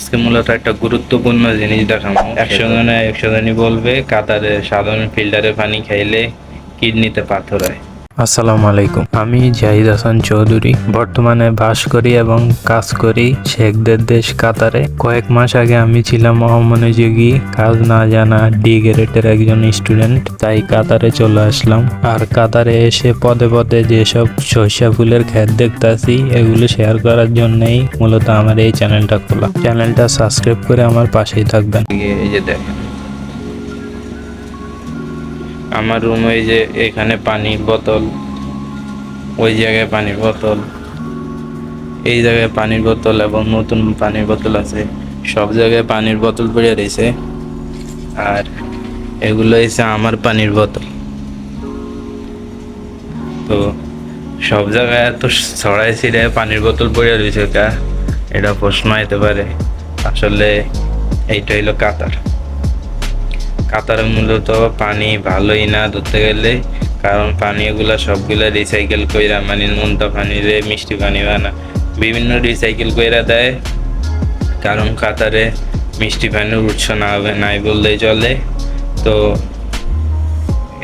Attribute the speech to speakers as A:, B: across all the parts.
A: আজকে মূলত একটা গুরুত্বপূর্ণ জিনিস দেখানো একশো জনে একশো জনই বলবে, কাতারে সাধারণ ফিল্টারে পানি খাইলে কিডনিতে পাথর হয়। আসসালামু আলাইকুম। আমি জাহিদ হাসান চৌধুরী। বর্তমানে বাস করি এবং কাজ করি শেখদের দেশ কাতারে। কয়েক মাস আগে আমি ছিলাম অমনোযোগী কাজ না জানা ডি গ্রেডের একজন স্টুডেন্ট, তাই কাতারে চলে আসলাম। আর কাতারে এসে পদে পদে যেসব সরিষা ফুলের ক্ষেত দেখতাছি, এগুলো শেয়ার করার জন্যই মূলত আমার এই চ্যানেলটা খোলা। চ্যানেলটা সাবস্ক্রাইব করে আমার পাশেই থাকবেন। এই যে দেখেন আমার রুমে যে এখানে পানির বোতল, ওই জায়গায় পানির বোতল, এই জায়গায় পানির বোতল এবং নতুন পানির বোতল আছে। সব জায়গায় পানির বোতল পড়ে রয়েছে। আর এগুলো হচ্ছে আমার পানির বোতল। তো সব জায়গায় এত ছড়াই ছিড়ায় পানির বোতল পড়ে রয়েছে এটা প্রশ্ন হতে পারে। আসলে এইটা হইল কাতার। কাতারে মূলত পানি ভালোই না ধরতে গেলে, কারণ পানি এগুলা সবগুলা রিসাইকেল কইরা মানে নুনটা পানি রে মিষ্টি পানি বানা। বিভিন্ন রিসাইকেল কইরা দেয়, কারণ কাতারে মিষ্টি পানির উৎস না হবে, নাই বললেই চলে। তো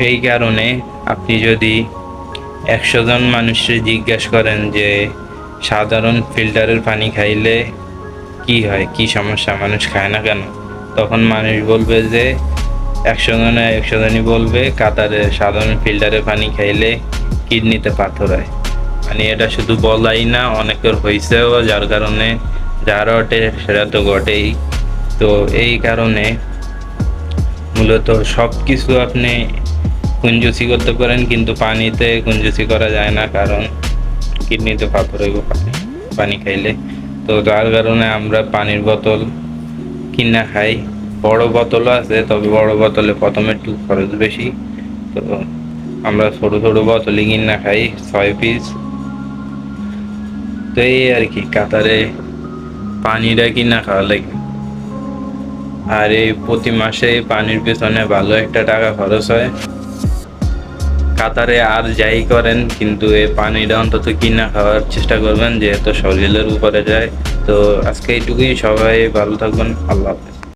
A: এই কারণে আপনি যদি একশো জন মানুষের জিজ্ঞেস করেন যে, সাধারণ ফিল্টারের পানি খাইলে কি হয়, কি সমস্যা, মানুষ খায় না কেন? তখন মানুষ বলবে যে একশো জনে একশো জনই বলবে, কাতারে সাধারণ ফিল্টারে পানি খাইলে কিডনিতে পাথর হয়। মানে এটা শুধু বলাই না, অনেকের হয়েছেও যার কারণে যার ঘটে সেটা তো ঘটেই তো এই কারণে মূলত সব কিছু আপনি কুঞ্জুসি করতে পারেন, কিন্তু পানিতে কুঞ্জুসি করা যায় না, কারণ কিডনিতে পাথর হইব পানি পানি খাইলে। তো যার কারণে আমরা পানির বোতল কিনা খাই। বড় বোতলও আছে, তবে বড় বোতলে প্রথমে একটু খরচ বেশি। তো আমরা ছোট ছোট বোতলই কিনা খাই, ছয় পিস তো এই আর কি, কাতারে পানিটা কিনা খাওয়া লাগে। আর এই প্রতি মাসে পানির পেছনে ভালো একটা টাকা খরচ হয়। কাতারে আর যাই করেন, কিন্তু এই পানিটা অন্তত কিনা খাওয়ার চেষ্টা করবেন, যেহেতু শরীরের উপরে যায়। তো আজকে এইটুকুই, সবাই ভালো থাকবেন, আল্লাহ হাফেজ।